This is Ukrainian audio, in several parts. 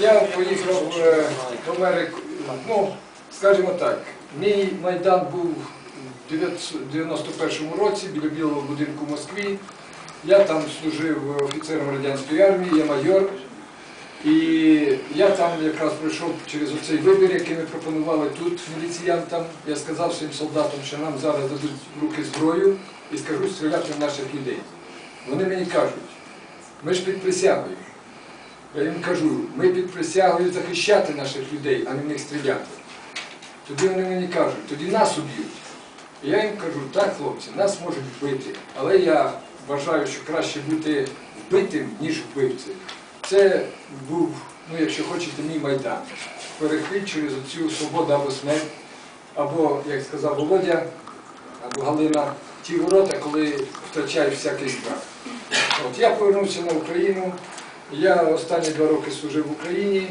Я поїхав е, в Америку. Ну, скажімо так, мій майдан був в 91-му році біля Білого будинку в Москві. Я там служив офіцером радянської армії, я майор. І я там якраз пройшов через оцей вибір, який ми пропонували тут міліціянтам. Я сказав своїм солдатам, що нам зараз дадуть в руки зброю і скажуть стріляти в наших людей. Вони мені кажуть, ми ж під присягою. Я їм кажу, ми під присягою захищати наших людей, а не них стріляти. Тоді вони мені кажуть, тоді нас уб'ють. Я їм кажу, так, хлопці, нас можуть вбити, але я вважаю, що краще бути вбитим, ніж вбивцею. Це був, ну якщо хочете, мій майдан. Перехід через оцю свободу або смерть, або, як сказав Володя, або Галина, ті ворота, коли втрачаєш всякий страх. От я повернувся на Україну. Я останні два роки служив в Україні.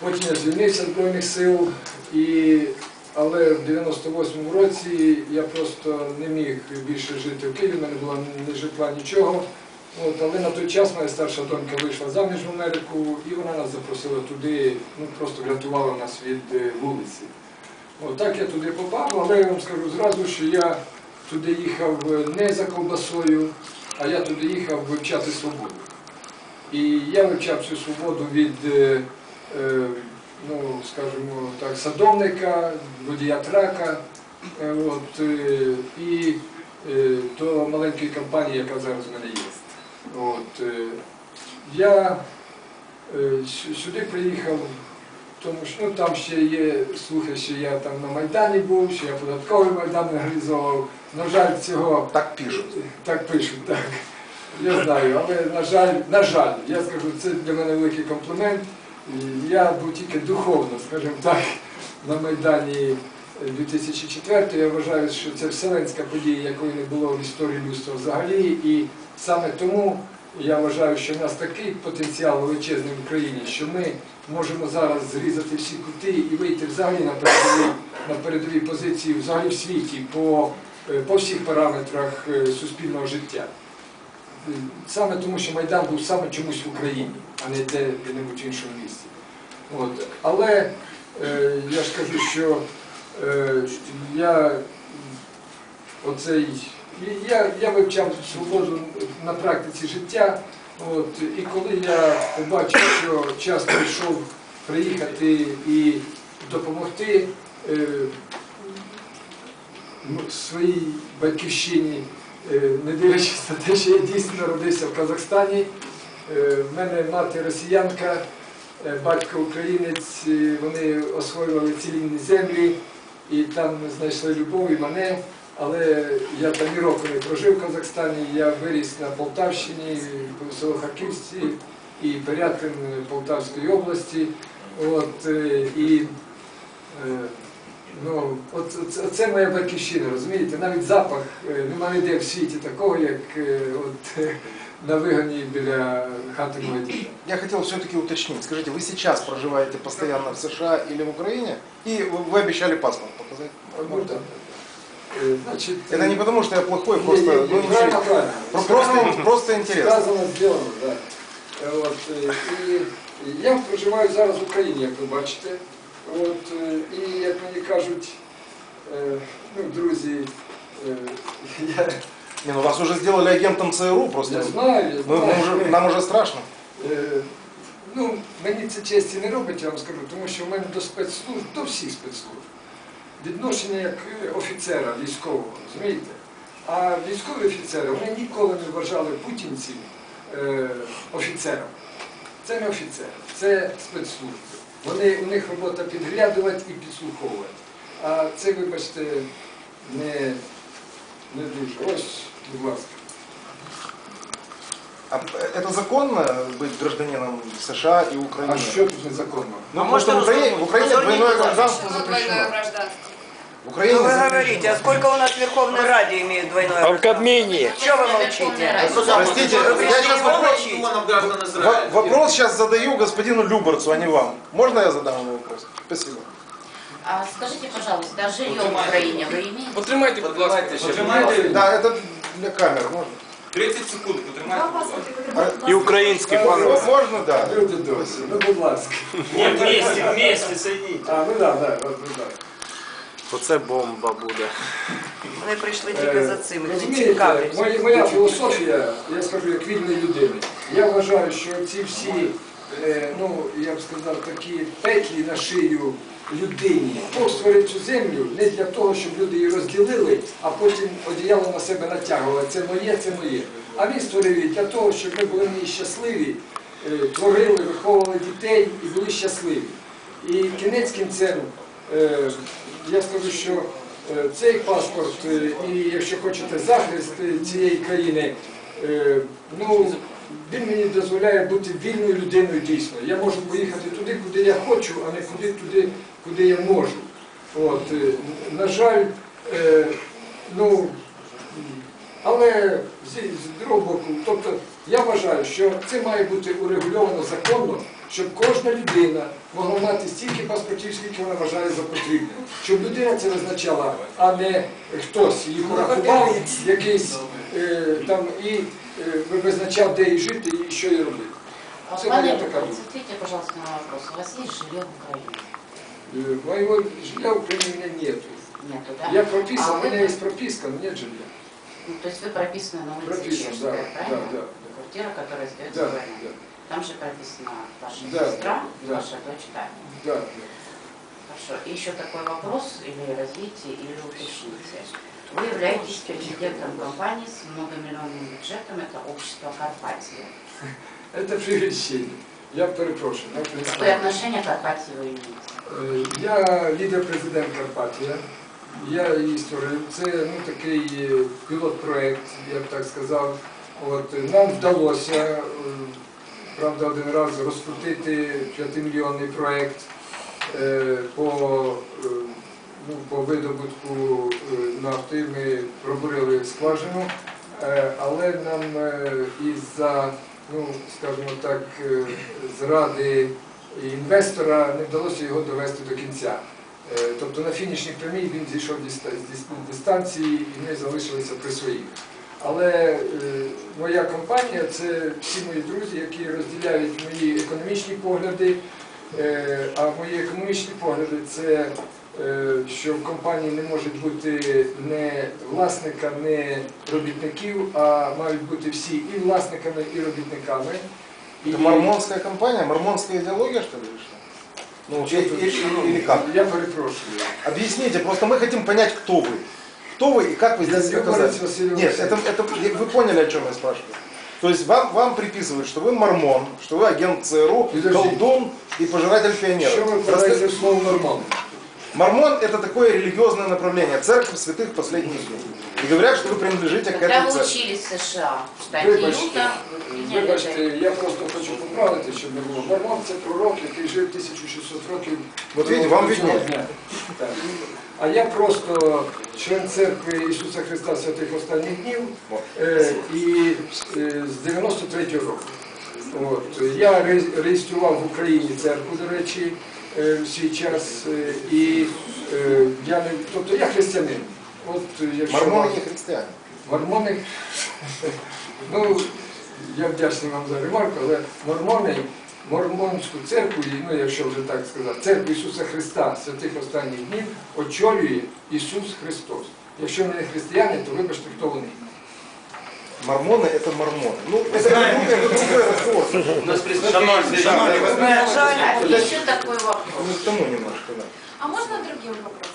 Потім я звільнився з Збройних сил, і, але в 98-му році я просто не міг більше жити в Києві, в мене було ні житла, нічого. От, але на той час моя старша донька вийшла заміж в Америку, і вона нас запросила туди, ну просто врятувала нас від е, вулиці. От так я туди попав, але я вам скажу зразу, що я туди їхав е, не за ковбасою, а я туди їхав вивчати свободу. І я вивчав цю свободу від, е, е, ну, скажімо так, садовника, водія трака, е, от, і до маленької компанії, яка зараз в мене є. От, я сюди приїхав, тому що ну, там ще є слухи, що я там на Майдані був, що я податковий майдан організовував. На жаль, цього Так пишут. так пишуть, так. Я знаю, але на жаль, на жаль, я скажу, це для мене великий комплімент. Я був тільки духовно, скажімо так, на Майдані 2004 Я вважаю, що це вселенська подія, якої не було в історії людства взагалі. І саме тому я вважаю, що в нас такий потенціал величезний в Україні, що ми можемо зараз зрізати всі кути і вийти взагалі на передові, на передові позиції взагалі в світі по, е, по всіх параметрах е, суспільного життя. Саме тому, що Майдан був саме чомусь в Україні, а не де- де-небудь в іншому місці. От. Але е, я ж кажу, що е, я оцей, я, я вивчав свободу на практиці життя. От, і коли я побачив, що час прийшов приїхати і допомогти е, своїй батьківщині, не дивлячись на те, що я дійсно народився в Казахстані. Е, В мене мати росіянка, е, батько українець, вони освоювали цілінні землі і там знайшли любов і мене. Але я там ні року не прожив в Казахстані, я виріс на Полтавщині, в село Харківці і Порядкин Полтавської області. От, е, і е, Ну, от, от це моя батьківщина, розумієте? Навіть запах е, немає ніде в світі такого, як е, от, е, на вигоні біля хати мого діда. Я хотел все-таки уточнить. Скажите, вы сейчас проживаете постоянно в США или в Украине? И вы вы обещали паспорт показать? Ну, так. Е, Значить, Это не потому, что я плохой, Ні, просто, ні, ні, ну, правильно, интересно. правильно. Про- Просто, просто интересно. Сказано, зроблено, так. Е, От, е, і я проживаю зараз в Україні, як ви бачите. От, е, і як мені кажуть, е, ну, друзі, е, я, Не, ну вас уже сделали агентом ЦРУ просто. я знаю, я Мы- знаю. мы уже, нам уже страшно. Ну, мені це честі не робить, я вам скажу, тому що в мене до спецслужб, до всіх спецслужб, відношення як офіцера військового, розумієте? А військові офіцери вони ніколи не вважали путінців е, офіцером. Це не офіцери, це спецслужби. Вони, у них робота підглядувати і підслуховувати. А це, вибачте, не, не дуже. Ось, будь ласка. А это законно быть гражданином США и Украины? А що тут незаконно? Ну, А потому можно что в Украине, в развернуть? Украине Разверните, двойное пожалуйста. гражданство Что двойное запрещено. В Украине Что вы говорите? А сколько у нас в Верховной Раде имеют двойное А в? Кабмине? Что вы молчите? Простите, Вы я сейчас вопрос, Израиля. вопрос сейчас задаю господину Люберцу, а не вам. Можно я задам ему вопрос? Спасибо. А скажите, пожалуйста, а жилье в Украине вы имеете? Потримайте, будь ласка. Потримайте. Да, это для камер можно. 30 секунд, потримайте, будь ласка. И украинский Можно, да. Люди добрі, ну будь ласка. Нет, вместе, вместе соедините. А, ну так, так, от, так. Оце бомба буде. Вони прийшли тільки за цим, Розумієте, моя, моя філософія, я скажу, як вільної людини. Я вважаю, що ці всі, е, ну, я б сказав, такі петлі на шию людині. Бог створив цю землю не для того, щоб люди її розділили, а потім одіяло на себе натягували. Це моє, це моє. А він створив її для того, щоб ми були в щасливі, е, творили, виховували дітей і були щасливі. І кінець кінцем, е, я скажу, що е, цей паспорт, е, і якщо хочете захист е, цієї країни, е, ну, він мені дозволяє бути вільною людиною дійсно. Я можу поїхати туди, куди я хочу, а не куди, туди, куди я можу. От, е, на жаль, е, ну, але з, з другого боку, тобто я вважаю, що це має бути урегульовано законно, щоб кожна людина могла мати стільки паспортів, скільки вона вважає за потрібне. Щоб людина це визначала, а не хтось її порахував, якийсь е, там і е, визначав, де їй жити і що їй робити. А, Це Пане, моя така думка. ответьте, пожалуйста, на вопрос. У вас есть жилье в Украине? Е, Моего жилья в Украине у меня нету. Нету, да? Я прописан, А у вы- меня есть прописка, но нет жилья. Ну, то есть вы прописаны на улице Прописан, Чешская, да, правильно? да, да. Квартира, которая сдается Да, в да, Там же прописана ваша Да, сестра, да. ваша дочь Таня. да. Хорошо. И еще такой вопрос, или развитие, или уточните. Вы являетесь президентом компании с многомиллионным бюджетом, это общество Карпатия. Это преувеличение. Я перепрошую. я Какое представляю. отношение к Карпатии вы имеете? Е, Я лідер-президент Карпатія. Я її створив. Це ну, такий е, пілот-проект, я б так сказав. От, е, нам вдалося, е, правда, один раз розкрутити 5-мільйонний проект е, по, е, ну, по видобутку е, нафти. Ми пробурили скважину, але нам із-за, ну, скажімо так, зради інвестора не вдалося його довести до кінця. Тобто на фінішній прямій він зійшов з дистанції і ми залишилися при своїх. Але е, моя компанія це всі мої друзі, які розділяють мої економічні погляди. Е, А мої економічні погляди це е, що в компанії не може бути не власника, не робітників, а мають бути всі і власниками, і робітниками. І- Это мормонская компания, мормонская идеология, что ли? или что? Ну, Чи- и- и- или как? Я перепрошую. Объясните, просто мы хотим понять, кто вы. Кто вы и как вы здесь оказались. Нет, это, это вы поняли, о чем я спрашиваю. То есть вам, вам приписывают, что вы мормон, что вы агент ЦРУ, Подожди. колдун и пожиратель пионеров. ви Раска- вкладаєте в слово нормально? Мормон это такое религиозное направление, церковь святых последних дней. И говорят, что вы принадлежите к Когда этой вы церкви. учились в США, в штате Вибачте, Юта, приняли вибачте, это- я просто хочу поправити, щоб не було. Мормон це пророк, який жив 1600 років. От видите, вам до цього виднее. дня. Так. А я просто член церкви Ісуса Христа Святих Останніх Днів е, і е, з 93-го року. От. Я ре- реєстрував в Україні церкву, до речі, е, в час. е, І е, я не, тобто я християнин. От, якщо не христиане. Мормони, ну я вдячний вам за ремарку, але мормони, мормонську церкву, ну якщо вже так сказати, церкву Ісуса Христа святих останніх днів очолює Ісус Христос. Якщо вони не християни, то вибачте, хто вони. Мормоны это мормоны. Ну, это другой, это другой разговор. У нас представитель. Шановні, шановні, ви знаєте, На жаль, А еще такой вопрос. Ну, к тому немножко, да. А можно другим вопросом?